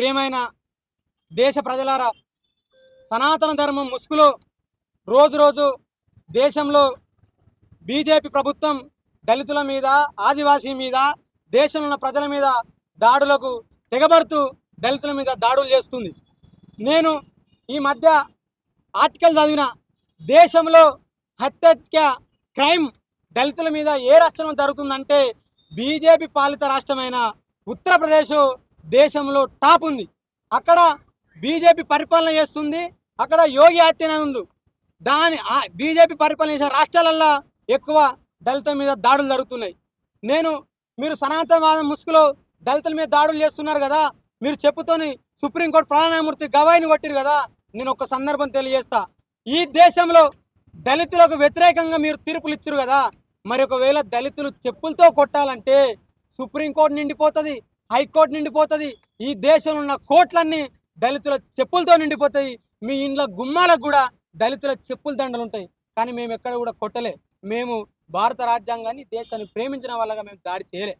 ప్రియమైన దేశ ప్రజలారా సనాతన ధర్మం ముసుగులో రోజు రోజు దేశంలో బీజేపీ ప్రభుత్వం దళితుల మీద ఆదివాసీ మీద దేశంలో ఉన్న ప్రజల మీద దాడులకు తెగబడుతూ దళితుల మీద దాడులు చేస్తుంది. నేను ఈ మధ్య ఆర్టికల్ చదివిన దేశంలో హత్యత్య క్రైమ్ దళితుల మీద ఏ రాష్ట్రంలో జరుగుతుందంటే బీజేపీ పాలిత రాష్ట్రమైన ఉత్తరప్రదేశ్ దేశంలో టాప్ ఉంది. అక్కడ బీజేపీ పరిపాలన చేస్తుంది. అక్కడ యోగి ఆదిత్యనాథ్ ఉంది. దాని బీజేపీ పరిపాలన చేసిన రాష్ట్రాలల్లో ఎక్కువ దళితుల మీద దాడులు జరుగుతున్నాయి. నేను మీరు సనాతనవాదం ముసుగులో దళితుల మీద దాడులు చేస్తున్నారు కదా మీరు చెప్పుతోని సుప్రీంకోర్టు ప్రధాన న్యాయమూర్తి గవాయిని కొట్టిరు కదా నేను ఒక సందర్భం తెలియజేస్తా. ఈ దేశంలో దళితులకు వ్యతిరేకంగా మీరు తీర్పులు ఇచ్చారు కదా మరి ఒకవేళ దళితులు చెప్పులతో కొట్టాలంటే సుప్రీంకోర్టు నిండిపోతుంది హైకోర్టు నిండిపోతుంది. ఈ దేశంలో ఉన్న కోట్లన్నీ దళితుల చెప్పులతో నిండిపోతాయి. మీ ఇంట్లో గుమ్మాలకు కూడా దళితుల చెప్పుల దండలు ఉంటాయి. కానీ మేము ఎక్కడ కూడా కొట్టలే. మేము భారత రాజ్యాంగాన్ని దేశాన్ని ప్రేమించిన వాళ్ళగా మేము దాడి చేయలే.